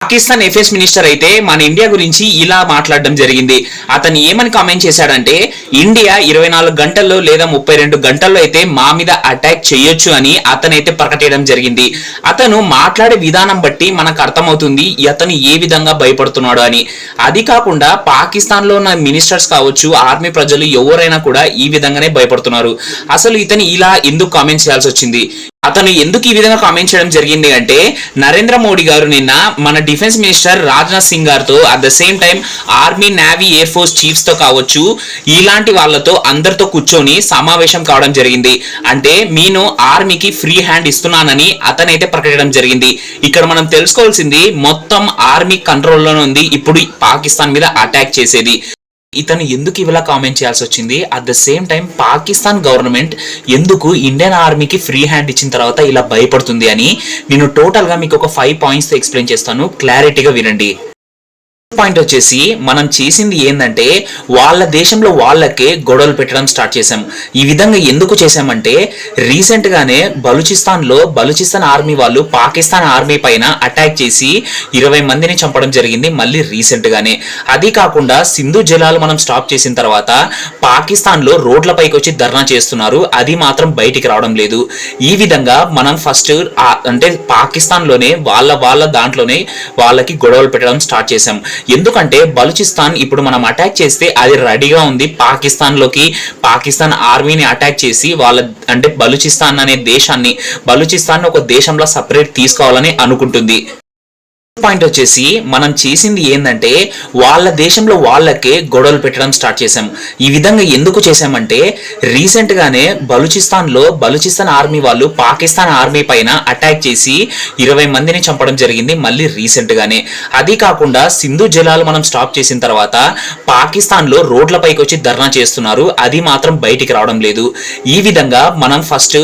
Pakistan FS minister అయితే మన India గురించి ఇలా మాట్లాడడం జరిగింది. అతను ఏమని కామెంట్ చేశాడంటే ఇండియా ఇరవై నాలుగు గంటల్లో లేదా ముప్పై రెండు గంటల్లో అయితే మా మీద అటాక్ చేయొచ్చు అని అతనైతే ప్రకటించడం జరిగింది. అతను మాట్లాడే విధానం బట్టి మనకు అర్థమవుతుంది అతను ఏ విధంగా భయపడుతున్నాడు అని. అది కాకుండా పాకిస్తాన్లో ఉన్న మినిస్టర్స్ కావచ్చు ఆర్మీ ప్రజలు ఎవరైనా కూడా ఈ విధంగానే భయపడుతున్నారు. అసలు ఇతను ఇలా ఎందుకు కామెంట్ చేయాల్సి వచ్చింది? అతను ఎందుకు ఈ విధంగా కామెంట్ చేయడం జరిగింది అంటే నరేంద్ర మోడీ గారు నిన్న మన డిఫెన్స్ మినిస్టర్ రాజ్నాథ్ సింగ్ గారితో at the same time army navy air force చీఫ్స్తో కావచ్చు ఇలాంటి వాళ్ళతో అందరితో కూర్చొని సమావేశం కావడం జరిగింది. అంటే నేను ఆర్మీకి ఫ్రీ హ్యాండ్ ఇస్తున్నానని అతనైతే ప్రకటించడం జరిగింది. ఇక్కడ మనం తెలుసుకోవాల్సింది మొత్తం ఆర్మీ కంట్రోల్లోనే ఉంది. ఇప్పుడు పాకిస్తాన్ మీద అటాక్ చేసేది. ఇతను ఎందుకు ఇలా కామెంట్ చేయాల్సి వచ్చింది at the same time Pakistan government ఎందుకు ఇండియన్ ఆర్మీకి ఫ్రీ హ్యాండ్ ఇచ్చిన తర్వాత ఇలా భయపడుతుంది అని నేను టోటల్గా మీకు ఒక ఫైవ్ పాయింట్స్ ఎక్స్ప్లెయిన్ చేస్తాను. క్లారిటీగా వినండి. పాయింట్ వచ్చేసి మనం చేసింది ఏంటంటే వాళ్ళ దేశంలో వాళ్ళకే గొడవలు పెట్టడం స్టార్ట్ చేసాం ఈ విధంగా ఎందుకు చేశామంటే రీసెంట్ గానే బలూచిస్తాన్లో ఆర్మీ వాళ్ళు పాకిస్తాన్ ఆర్మీ పైన అటాక్ చేసి ఇరవై మందిని చంపడం జరిగింది మళ్ళీ రీసెంట్ గానే అది కాకుండా సింధు జలాలు మనం స్టాప్ చేసిన తర్వాత పాకిస్తాన్లో రోడ్ల పైకి వచ్చి ధర్నా చేస్తున్నారు. అది మాత్రం బయటికి రావడం లేదు. ఈ విధంగా మనం ఫస్ట్ అంటే పాకిస్తాన్లోనే వాళ్ళ వాళ్ళ దాంట్లోనే వాళ్ళకి గొడవలు పెట్టడం స్టార్ట్ చేసాం ఎందుకంటే బలూచిస్తాన్ ఇప్పుడు మనం అటాక్ చేస్తే అది రెడీగా ఉంది. పాకిస్తాన్లోకి పాకిస్తాన్ ఆర్మీని అటాక్ చేసి వాళ్ళ అంటే బలూచిస్తాన్ అనే దేశాన్ని బలూచిస్తాన్ ఒక దేశంలో సపరేట్ తీసుకోవాలని అనుకుంటుంది. పాయింట్ వచ్చేసి మనం చేసింది ఏంటంటే వాళ్ళ దేశంలో వాళ్ళకే గొడవలు పెట్టడం స్టార్ట్ చేసాం ఈ విధంగా ఎందుకు చేసామంటే రీసెంట్ గానే బలూచిస్తాన్లో ఆర్మీ వాళ్ళు పాకిస్తాన్ ఆర్మీ పైన అటాక్ చేసి ఇరవై మందిని చంపడం జరిగింది మళ్ళీ రీసెంట్ గానే. అది కాకుండా సింధు జలాలు మనం స్టాప్ చేసిన తర్వాత పాకిస్తాన్లో రోడ్ల పైకి వచ్చి ధర్నా చేస్తున్నారు. అది మాత్రం బయటికి రావడం లేదు. ఈ విధంగా మనం ఫస్ట్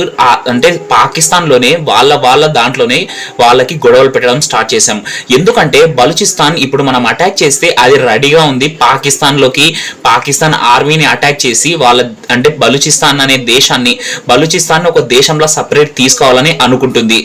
అంటే పాకిస్తాన్లోనే వాళ్ళ వాళ్ళ దాంట్లోనే వాళ్ళకి గొడవలు పెట్టడం స్టార్ట్ చేసాం ఎందుకంటే బలూచిస్తాన్ ఇప్పుడు మనం అటాక్ చేస్తే అది రెడీగా ఉంది. పాకిస్తాన్లోకి పాకిస్తాన్ ఆర్మీని అటాక్ చేసి వాళ్ళ అంటే బలూచిస్తాన్ అనే దేశాన్ని బలూచిస్తాన్ ఒక దేశంలో సపరేట్ తీసుకోవాలని అనుకుంటుంది.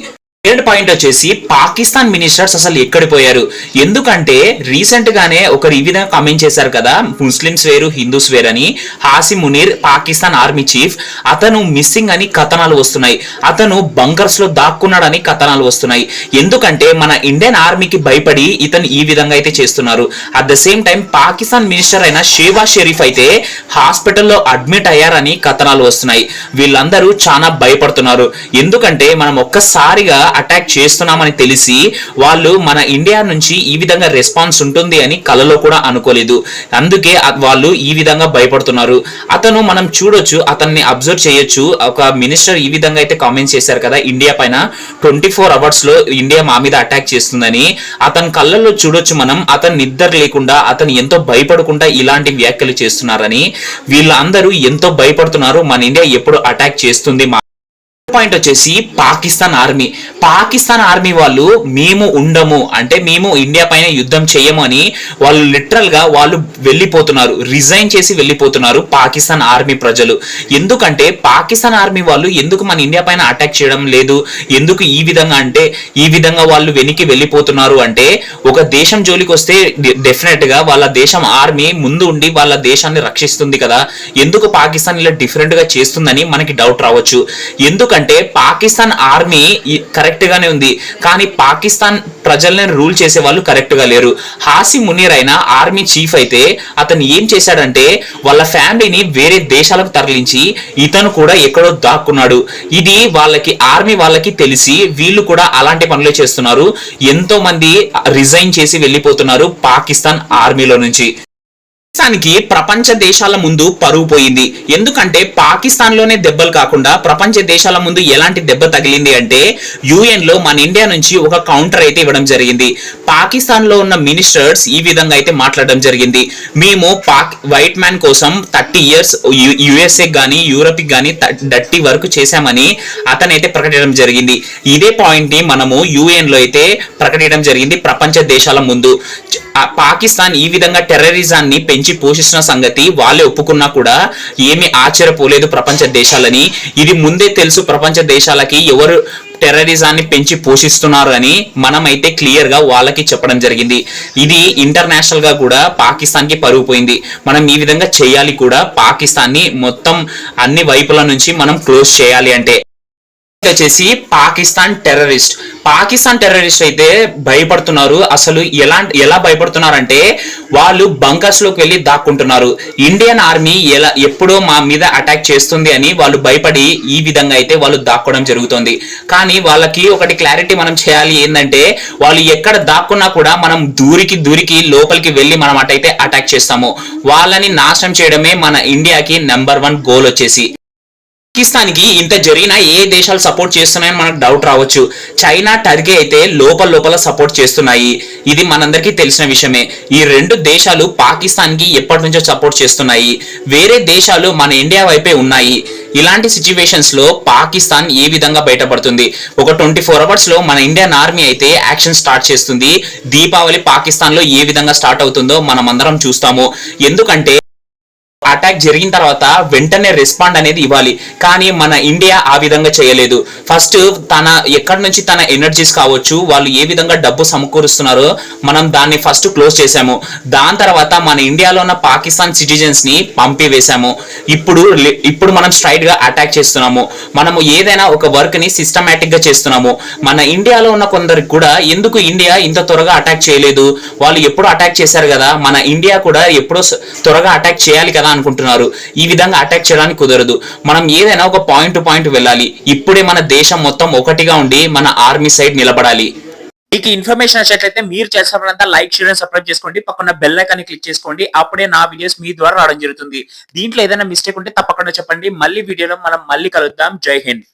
సెకండ్ పాయింట్ వచ్చేసి పాకిస్తాన్ మినిస్టర్స్ అసలు ఎక్కడ పోయారు? ఎందుకంటే రీసెంట్ గానే ఒకరు ఈ విధంగా కామెంట్ చేశారు కదా ముస్లిమ్స్ వేరు హిందూస్ వేరు అని హాసి మునీర్ పాకిస్తాన్ ఆర్మీ చీఫ్ అతను మిస్సింగ్ అని కథనాలు వస్తున్నాయి. అతను బంకర్స్లో దాక్కున్నాడని కథనాలు వస్తున్నాయి. ఎందుకంటే మన ఇండియన్ ఆర్మీకి భయపడి ఇతను ఈ విధంగా అయితే చేస్తున్నారు. At the same time Pakistan minister అయిన షేవా షరీఫ్ అయితే హాస్పిటల్లో అడ్మిట్ అయ్యారని కథనాలు వస్తున్నాయి. వీళ్ళందరూ చాలా భయపడుతున్నారు. ఎందుకంటే మనం ఒక్కసారిగా అటాక్ చేస్తున్నామని తెలిసి వాళ్ళు మన ఇండియా నుంచి ఈ విధంగా రెస్పాన్స్ ఉంటుంది అని కలలో కూడా అనుకోలేదు. అందుకే వాళ్ళు ఈ విధంగా భయపడుతున్నారు. అతను మనం చూడొచ్చు అతన్ని అబ్జర్వ్ చేయొచ్చు. ఒక మినిస్టర్ ఈ విధంగా అయితే కామెంట్స్ చేశారు కదా ఇండియా పైన ట్వంటీ ఫోర్ అవర్స్లో ఇండియా మా మీద అటాక్ చేస్తుందని. అతని కళ్ళల్లో చూడొచ్చు మనం అతను నిద్ర లేకుండా అతను ఎంతో భయపడకుండా ఇలాంటి వ్యాఖ్యలు చేస్తున్నారని. వీళ్ళందరూ ఎంతో భయపడుతున్నారు మన ఇండియా ఎప్పుడు అటాక్ చేస్తుంది మా పాయింట్ వచ్చేసి పాకిస్తాన్ ఆర్మీ. పాకిస్తాన్ ఆర్మీ వాళ్ళు మేము ఉండము. అంటే మేము ఇండియా పైన యుద్ధం చేయము అని వాళ్ళు లిటరల్గా వాళ్ళు వెళ్ళిపోతున్నారు. రిజైన్ చేసి వెళ్ళిపోతున్నారు పాకిస్తాన్ ఆర్మీ ప్రజలు. ఎందుకంటే పాకిస్తాన్ ఆర్మీ వాళ్ళు ఎందుకు మన ఇండియా పైన అటాక్ చేయడం లేదు? ఎందుకు ఈ విధంగా అంటే ఈ విధంగా వాళ్ళు వెనక్కి వెళ్ళిపోతున్నారు అంటే ఒక దేశం జోలికి వస్తే డెఫినెట్గా వాళ్ళ దేశం ఆర్మీ ముందు ఉండి వాళ్ళ దేశాన్ని రక్షిస్తుంది కదా. ఎందుకు పాకిస్తాన్ ఇలా డిఫరెంట్గా చేస్తుందని మనకి డౌట్ రావచ్చు. ఎందుకంటే పాకిస్తాన్ ఆర్మీ కరెక్ట్ గానే ఉంది. కానీ పాకిస్తాన్ ప్రజల్ని రూల్ చేసే వాళ్ళు కరెక్ట్గా లేరు. హాసి మునీర్ అయిన ఆర్మీ చీఫ్ అయితే అతను ఏం చేశాడంటే వాళ్ళ ఫ్యామిలీని వేరే దేశాలకు తరలించి ఇతను కూడా ఎక్కడో దాక్కున్నాడు. ఇది వాళ్ళకి ఆర్మీ వాళ్ళకి తెలిసి వీళ్ళు కూడా అలాంటి పనులే చేస్తున్నారు. ఎంతో మంది రిజైన్ చేసి వెళ్ళిపోతున్నారు పాకిస్తాన్ ఆర్మీలో నుంచి. పాకిస్తాన్కి ప్రపంచ దేశాల ముందు పరువు పోయింది. ఎందుకంటే పాకిస్తాన్లోనే దెబ్బలు కాకుండా ప్రపంచ దేశాల ముందు ఎలాంటి దెబ్బ తగిలింది అంటే యుఎన్లో మన ఇండియా నుంచి ఒక కౌంటర్ అయితే ఇవ్వడం జరిగింది. పాకిస్తాన్లో ఉన్న మినిస్టర్స్ ఈ విధంగా అయితే మాట్లాడడం జరిగింది. మేము పాక్ వైట్ మ్యాన్ కోసం థర్టీ ఇయర్స్ యుఎస్ఏ కానీ యూరప్ కానీ థర్టీ వరకు చేశామని అతనైతే ప్రకటించడం జరిగింది. ఇదే పాయింట్ని మనము యుఎన్లో అయితే ప్రకటించడం జరిగింది ప్రపంచ దేశాల ముందు. పాకిస్తాన్ ఈ విధంగా టెర్రరిజాన్ని పెంచి పోషిస్తున్న సంగతి వాళ్ళే ఒప్పుకున్నా కూడా ఏమీ ఆశ్చర్యపోలేదు ప్రపంచ దేశాలని. ఇది ముందే తెలుసు ప్రపంచ దేశాలకి ఎవరు టెర్రరిజాన్ని పెంచి పోషిస్తున్నారు అని మనం అయితే క్లియర్గా వాళ్ళకి చెప్పడం జరిగింది. ఇది ఇంటర్నేషనల్గా కూడా పాకిస్తాన్కి పరుగు పోయింది మనం ఈ విధంగా చేయాలి కూడా పాకిస్తాన్ని మొత్తం అన్ని వైపుల నుంచి మనం క్లోజ్ చేయాలి అంటే. వచ్చేసి పాకిస్తాన్ టెర్రరిస్ట్. పాకిస్తాన్ టెర్రరిస్ట్ అయితే భయపడుతున్నారు. అసలు ఎలా ఎలా భయపడుతున్నారంటే వాళ్ళు బంకర్స్లోకి వెళ్ళి దాక్కుంటున్నారు. ఇండియన్ ఆర్మీ ఎలా ఎప్పుడో మా మీద అటాక్ చేస్తుంది అని వాళ్ళు భయపడి ఈ విధంగా అయితే వాళ్ళు దాక్కోవడం జరుగుతుంది. కానీ వాళ్ళకి ఒకటి క్లారిటీ మనం చేయాలి ఏంటంటే వాళ్ళు ఎక్కడ దాక్కున్నా కూడా మనం దూరికి దూరికి లోపలికి వెళ్ళి మనం అటైతే అటాక్ చేస్తాము. వాళ్ళని నాశనం చేయడమే మన ఇండియాకి నెంబర్ వన్ గోల్ వచ్చేసి. పాకిస్తాన్కి ఇంత జరిగినా ఏ దేశాలు సపోర్ట్ చేస్తున్నాయని మనకు డౌట్ రావచ్చు. చైనా టర్కీ అయితే లోపల లోపల సపోర్ట్ చేస్తున్నాయి. ఇది మనందరికీ తెలిసిన విషయమే. ఈ రెండు దేశాలు పాకిస్తాన్కి ఎప్పటి నుంచో సపోర్ట్ చేస్తున్నాయి. వేరే దేశాలు మన ఇండియా వైపే ఉన్నాయి. ఇలాంటి సిచ్యువేషన్స్లో పాకిస్తాన్ ఏ విధంగా బయటపడుతుంది? ఒక ట్వంటీ ఫోర్ అవర్స్లో మన ఇండియన్ ఆర్మీ అయితే యాక్షన్ స్టార్ట్ చేస్తుంది. దీపావళి పాకిస్తాన్లో ఏ విధంగా స్టార్ట్ అవుతుందో మనం అందరం చూస్తాము. ఎందుకంటే అటాక్ జరిగిన తర్వాత వెంటనే రెస్పాండ్ అనేది ఇవ్వాలి. కానీ మన ఇండియా ఆ విధంగా చేయలేదు. ఫస్ట్ తన ఎక్కడి నుంచి తన ఎనర్జీస్ కావచ్చు వాళ్ళు ఏ విధంగా డబ్బు సమకూరుస్తున్నారో మనం దాన్ని ఫస్ట్ క్లోజ్ చేసాము దాని తర్వాత మన ఇండియాలో ఉన్న పాకిస్తాన్ సిటిజన్స్ని పంపివేశాము. ఇప్పుడు ఇప్పుడు మనం స్ట్రైట్గా అటాక్ చేస్తున్నాము. మనము ఏదైనా ఒక వర్క్ని సిస్టమేటిక్గా చేస్తున్నాము. మన ఇండియాలో ఉన్న కొందరికి కూడా ఎందుకు ఇండియా ఇంత త్వరగా అటాక్ చేయలేదు? వాళ్ళు ఎప్పుడు అటాక్ చేశారు కదా. మన ఇండియా కూడా ఎప్పుడో త్వరగా అటాక్ చేయాలి కదా అనుకుంటున్నారు. ఈ విధంగా అటాక్ చేయడానికి కుదరదు. మనం ఏదైనా ఒక పాయింట్ టు పాయింట్ వెళ్ళాలి. ఇప్పుడే మన దేశం మొత్తం ఒకటిగా ఉండి మన ఆర్మీ సైడ్ నిలబడాలి. మీకు ఇన్ఫర్మేషన్ వచ్చినట్లయితే మీరు చేసినప్పుడంతా లైక్ షేర్ సబ్స్క్రైబ్ చేసుకోండి. పక్కన బెల్ ఐకాన్ని క్లిక్ చేసుకోండి. అప్పుడే నా వీడియోస్ మీ ద్వారా రావడం జరుగుతుంది. దీంట్లో ఏదైనా మిస్టేక్ ఉంటే తప్పకుండా చెప్పండి. మళ్ళీ వీడియోలో మనం మళ్ళీ కలుద్దాం. జై హింద్.